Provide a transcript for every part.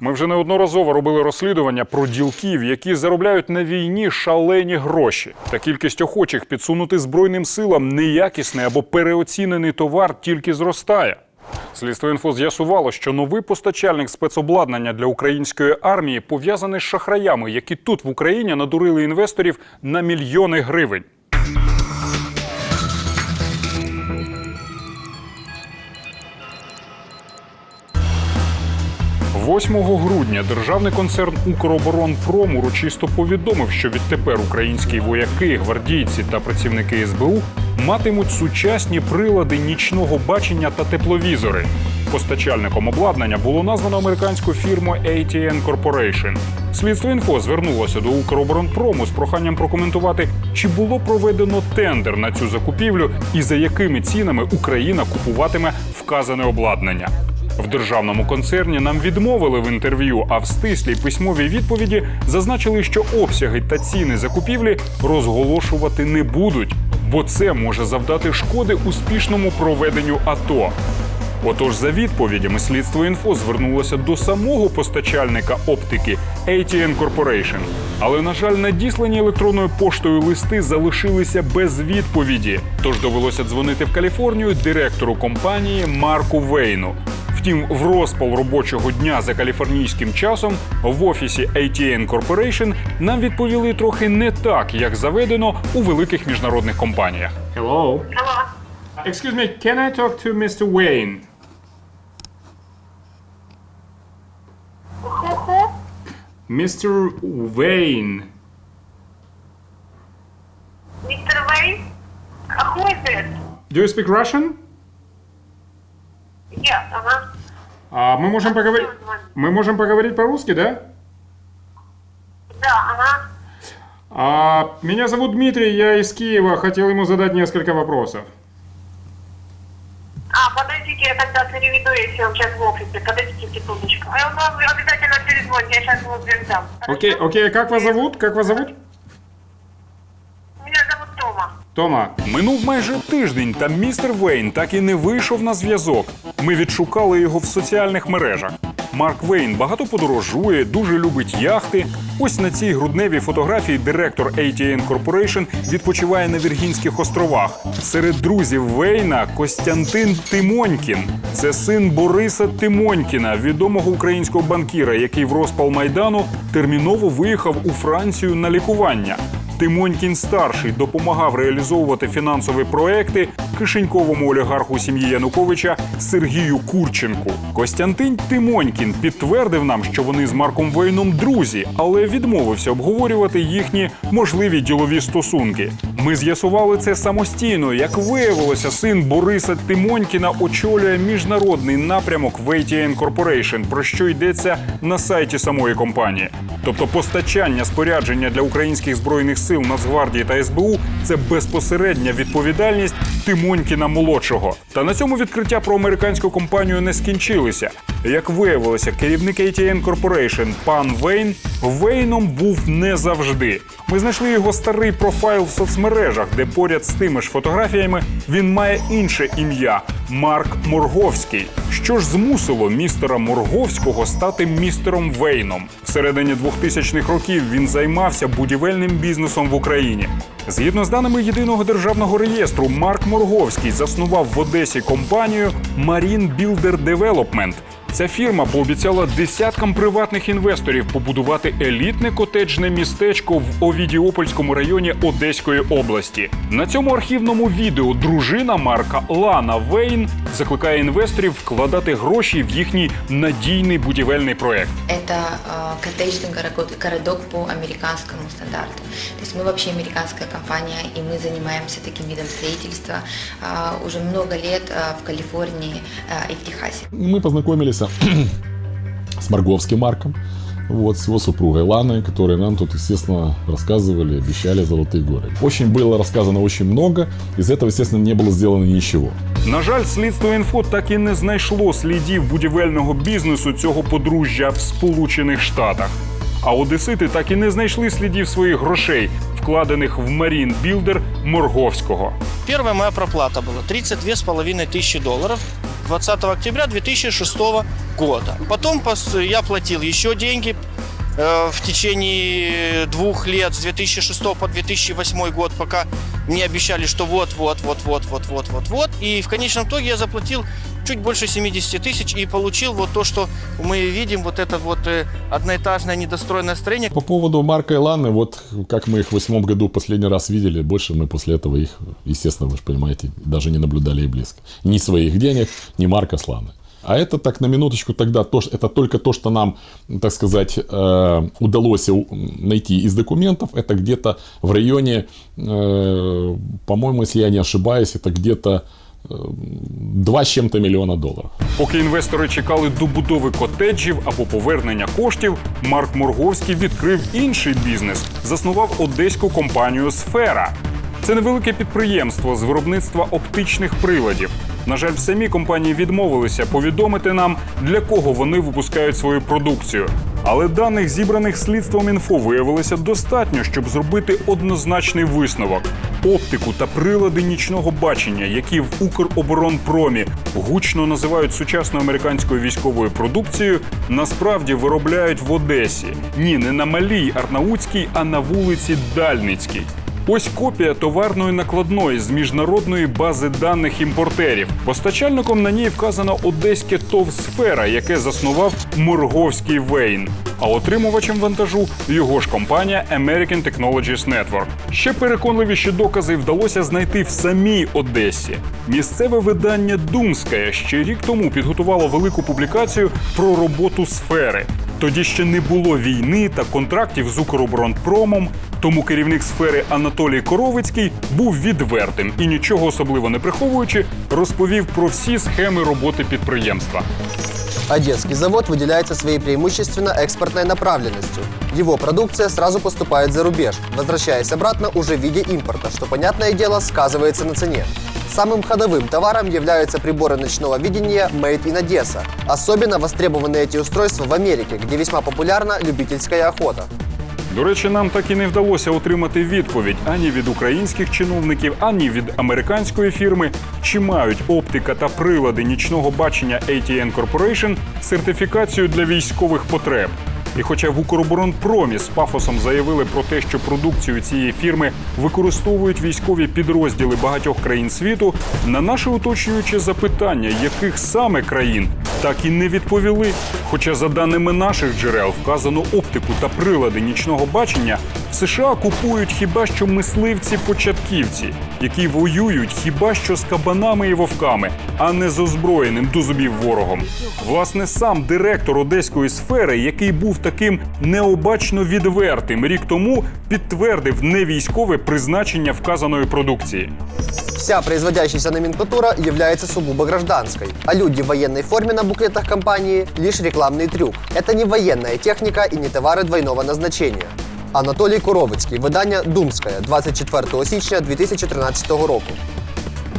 Ми вже неодноразово робили розслідування про ділків, які заробляють на війні шалені гроші. Та кількість охочих підсунути збройним силам неякісний або переоцінений товар тільки зростає. Слідство інфо з'ясувало, що новий постачальник спецобладнання для української армії пов'язаний з шахраями, які тут в Україні надурили інвесторів на мільйони гривень. 8 грудня державний концерн Укроборонпром урочисто повідомив, що відтепер українські вояки, гвардійці та працівники СБУ матимуть сучасні прилади нічного бачення та тепловізори. Постачальником обладнання було названо американську фірму ATN Corporation. Слідство інфо звернулося до Укроборонпрому з проханням прокоментувати, чи було проведено тендер на цю закупівлю і за якими цінами Україна купуватиме вказане обладнання. В державному концерні нам відмовили в інтерв'ю, а в стислій письмовій відповіді зазначили, що обсяги та ціни закупівлі розголошувати не будуть, бо це може завдати шкоди успішному проведенню АТО. Отож, за відповідями слідство інфо звернулося до самого постачальника оптики ATN Corporation. Але, на жаль, надіслані електронною поштою листи залишилися без відповіді. Тож довелося дзвонити в Каліфорнію директору компанії Марку Вейну. Втім, в розпал робочого дня за каліфорнійським часом в офісі ATN Corporation нам відповіли трохи не так, як заведено у великих міжнародних компаніях. Hello. Hello. Excuse me, can I talk to Mr. Wayne? Mr. Wayne. Mr. Wayne? Who is it? Do you speak Russian? Yes, ага. А мы можем поговорить. Мы можем поговорить по-русски, да? Да, ага. А, меня зовут Дмитрий, я из Киева. Хотел ему задать несколько вопросов. А, подождите, я тогда переведу, если он сейчас в офисе. Подождите секундочку. А Он вам обязательно перезвонит, я сейчас его передам. Окей, окей, как вас зовут? Как вас зовут? Тома. Минув майже тиждень, та містер Вейн так і не вийшов на зв'язок. Ми відшукали його в соціальних мережах. Марк Вейн багато подорожує, дуже любить яхти. Ось на цій грудневій фотографії директор ATN Corporation відпочиває на Віргінських островах. Серед друзів Вейна Костянтин Тимонькін. Це син Бориса Тимонькіна, відомого українського банкіра, який в розпал майдану терміново виїхав у Францію на лікування. Тимонькін старший допомагав реалізовувати фінансові проекти кишеньковому олігарху сім'ї Януковича Сергію Курченку. Костянтин Тимонькін підтвердив нам, що вони з Марком Вейном друзі, але відмовився обговорювати їхні можливі ділові стосунки. Ми з'ясували це самостійно. Як виявилося, син Бориса Тимонькіна очолює міжнародний напрямок в ATN Corporation, про що йдеться на сайті самої компанії. Тобто постачання спорядження для українських збройних сил Нацгвардії та СБУ це безпосередня відповідальність Тимонькіна молодшого. Та на цьому відкриття про американську компанію не скінчилися. Як виявилося, керівник ATN Corporation пан Вейн Вейном був не завжди. Ми знайшли його старий профайл в соцмережах, де поряд з тими ж фотографіями він має інше ім'я Марк Морговський. Що ж змусило містера Морговського стати містером Вейном? Всередині 2000-х років він займався будівельним бізнесом в Україні. Згідно з даними єдиного державного реєстру, Марк Морговський заснував в Одесі компанію Marine Builder Development. Ця фірма пообіцяла десяткам приватних інвесторів побудувати елітне котеджне містечко в Овідіопольському районі Одеської області. На цьому архівному відео дружина Марка Лана Вейн закликає інвесторів вкладати гроші в їхній надійний будівельний проект. Это э, коттеджный городок, городок по американскому стандарту. То есть мы вообще американская компания, и мы занимаемся таким видом строительства э, уже много лет э, в Калифорнии э, и в Техасе. Мы познакомились с Марговским Марком, вот, с его супругой Ланой, которые нам тут, естественно, рассказывали, обещали золотые горы. Очень было рассказано очень много, из этого, естественно, не было сделано ничего. На жаль, слідство інфо так і не знайшло слідів будівельного бізнесу цього подружжя в Сполучених Штатах. А одесити так і не знайшли слідів своїх грошей, вкладених в Марін Білдер Морговського. Первая моя проплата была 32,5 тысячи долларов. 20 октября 2006 года. Потом я платил еще деньги э, в течение двух лет, с 2006 по 2008 год, пока мне обещали, что вот, вот, вот, вот, вот, вот, вот, вот. И в конечном итоге я заплатил чуть больше 70 тысяч и получил вот то, что мы видим, вот это вот э, одноэтажное недостроенное строение. По поводу Марка и Ланы, вот как мы их в восьмом году последний раз видели, больше мы после этого их, естественно, вы же понимаете, даже не наблюдали и близко. Ни своих денег, ни Марка с Ланы. А это так на минуточку тогда, то, это только то, что нам, так сказать, э, удалось найти из документов. Это где-то в районе, э, по-моему, если я не ошибаюсь, это где-то 2 с чем-то миллиона долларов. Поки інвестори чекали добудови котеджів або повернення коштів, Марк Морговський відкрив інший бізнес, заснував одеську компанію Сфера. Це невелике підприємство з виробництва оптичних приладів. На жаль, самі компанії відмовилися повідомити нам, для кого вони випускають свою продукцію. Але даних, зібраних слідством інфо, виявилося достатньо, щоб зробити однозначний висновок. Оптику та прилади нічного бачення, які в Укроборонпромі гучно називають сучасною американською військовою продукцією, насправді виробляють в Одесі. Ні, не на малій Арнаутській, а на вулиці Дальницькій. Ось копія товарної накладної з міжнародної бази даних імпортерів. Постачальником на ній вказано одеське ТОВ «Сфера», яке заснував Морговський Вейн. А отримувачем вантажу його ж компанія American Technologies Network. Ще переконливіші докази вдалося знайти в самій Одесі. Місцеве видання Думская ще рік тому підготувало велику публікацію про роботу сфери. Тоді ще не було війни та контрактів з Укроборонпромом, тому керівник сфери Анатолій Коровицький був відвертим і нічого особливо не приховуючи, розповів про всі схеми роботи підприємства. Одесский завод выделяется своей преимущественно экспортной направленностью. Его продукция сразу поступает за рубеж, возвращаясь обратно уже в виде импорта, что, понятное дело, сказывается на цене. Самым ходовым товаром являются приборы ночного видения Made in Odessa. Особенно востребованы эти устройства в Америке, где весьма популярна любительская охота. До речі, нам так і не вдалося отримати відповідь ані від українських чиновників, ані від американської фірми, чи мають оптика та прилади нічного бачення ATN Corporation сертифікацію для військових потреб. І хоча в Укроборонпромі з пафосом заявили про те, що продукцію цієї фірми використовують військові підрозділи багатьох країн світу, на наше уточнююче запитання, яких саме країн, так і не відповіли. Хоча, за даними наших джерел, вказано оптику та прилади нічного бачення в США купують хіба що мисливці-початківці, які воюють хіба що з кабанами і вовками, а не з озброєним до зубів ворогом. Власне, сам директор одеської сфери, який був таким необачно відвертим рік тому, підтвердив невійськове призначення вказаної продукції. Вся производящаяся номенклатура является сугубо гражданской, а люди в военной форме на буклетах компании – лишь рекламный трюк. Это не военная техника и не товары двойного назначения. Анатолій Коровицький, видання «Думская», 24 січня 2013 року.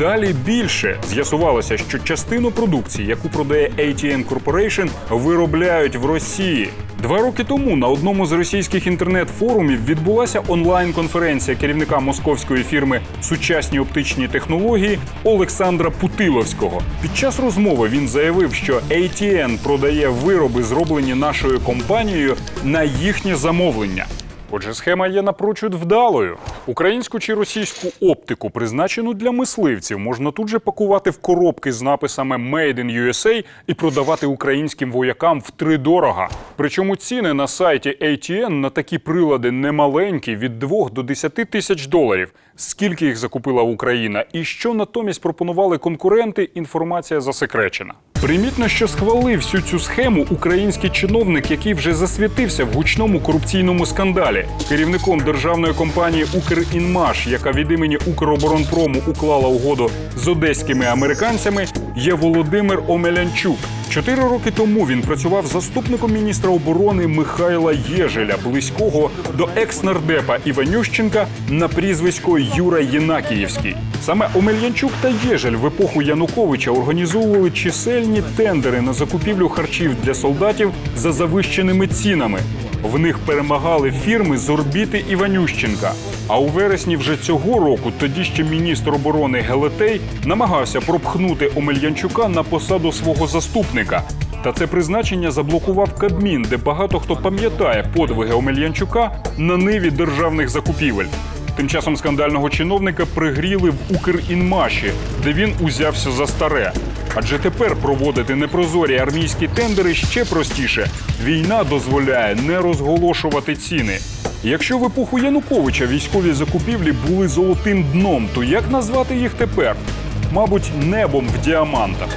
Далі більше з'ясувалося, що частину продукції, яку продає ATN Corporation, виробляють в Росії. Два роки тому на одному з російських інтернет-форумів відбулася онлайн-конференція керівника московської фірми Сучасні оптичні технології Олександра Путиловського. Під час розмови він заявив, що ATN продає вироби, зроблені нашою компанією, на їхнє замовлення. Отже, схема є напрочуд вдалою. Українську чи російську оптику, призначену для мисливців, можна тут же пакувати в коробки з написами «Made in USA» і продавати українським воякам втридорога. Причому ціни на сайті ATN на такі прилади немаленькі від 2 до 10 тисяч доларів. Скільки їх закупила Україна і що натомість пропонували конкуренти, інформація засекречена. Примітно, що схвалив всю цю схему український чиновник, який вже засвітився в гучному корупційному скандалі. Керівником державної компанії Укрінмаш, яка від імені Укроборонпрому уклала угоду з одеськими американцями, є Володимир Омелянчук. Чотири роки тому він працював заступником міністра оборони Михайла Єжеля, близького до екс-нардепа Іванющенка на прізвисько Юра Єнакіївський. Саме Омельянчук та Єжель в епоху Януковича організовували чисельні тендери на закупівлю харчів для солдатів за завищеними цінами. В них перемагали фірми з орбіти Іванющенка. А у вересні вже цього року тоді ще міністр оборони Гелетей намагався пропхнути Омельянчука на посаду свого заступника. Та це призначення заблокував Кабмін, де багато хто пам'ятає подвиги Омельянчука на ниві державних закупівель. Тим часом скандального чиновника пригріли в Укрінмаші, де він узявся за старе. Адже тепер проводити непрозорі армійські тендери ще простіше. Війна дозволяє не розголошувати ціни. Якщо в епоху Януковича військові закупівлі були золотим дном, то як назвати їх тепер? Мабуть, небом в діамантах.